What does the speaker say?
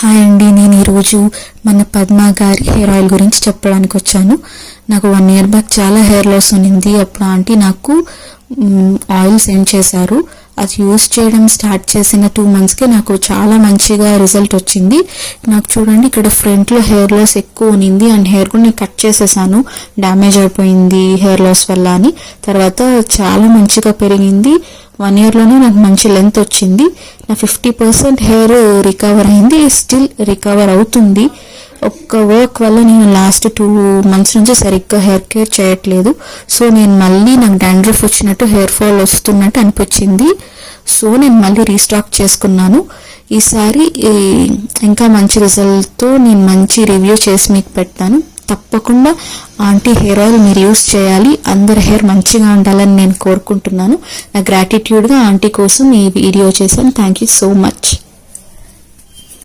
Hi అండి నేను ఈరోజు మన పద్మ గారి హెయిర్ ఆయిల్ గురించి చెప్పడానికి వచ్చాను. నాకు వన్ ఇయర్ బ్యాక్ చాలా హెయిర్ లాస్ ఉన్నింది అప్పుడు ఆంటీ నాకు ఆయిల్ సెండ్ చేశారు? అది యూస్ చేయడం స్టార్ట్ చేసిన టూ మంత్స్కి నాకు చాలా మంచిగా రిజల్ట్ వచ్చింది. నాకు చూడండి ఇక్కడ ఫ్రంట్లో హెయిర్ లాస్ ఎక్కువ ఉన్నింది. అండ్ హెయిర్ కూడా నేను కట్ చేసేసాను. డ్యామేజ్ అయిపోయింది హెయిర్ లాస్ వల్ల అని. తర్వాత చాలా మంచిగా పెరిగింది. వన్ ఇయర్లోనే నాకు మంచి లెంత్ వచ్చింది. నా ఫిఫ్టీ పర్సెంట్ హెయిర్ రికవర్ అయింది. స్టిల్ రికవర్ అవుతుంది. ఒక్క వర్క్ వల్ల నేను లాస్ట్ టూ మంత్స్ నుంచి సరిగ్గా హెయిర్ కేర్ చేయట్లేదు. సో నేను మళ్ళీ నాకు డాండ్రఫ్ వచ్చినట్టు హెయిర్ ఫాల్ వస్తున్నట్టు అనిపించింది. సో నేను మళ్ళీ రీస్టాక్ చేసుకున్నాను. ఈసారి ఇంకా మంచి రిజల్ట్తో నేను మంచి రివ్యూ చేసి మీకు పెడతాను. తప్పకుండా ఆంటీ హెయిర్ ఆయిల్ మీరు యూస్ చేయాలి. అందరి హెయిర్ మంచిగా ఉండాలని నేను కోరుకుంటున్నాను. నా గ్రాటిట్యూడ్గా ఆంటీ కోసం ఈ వీడియో చేశాను. Thank you so much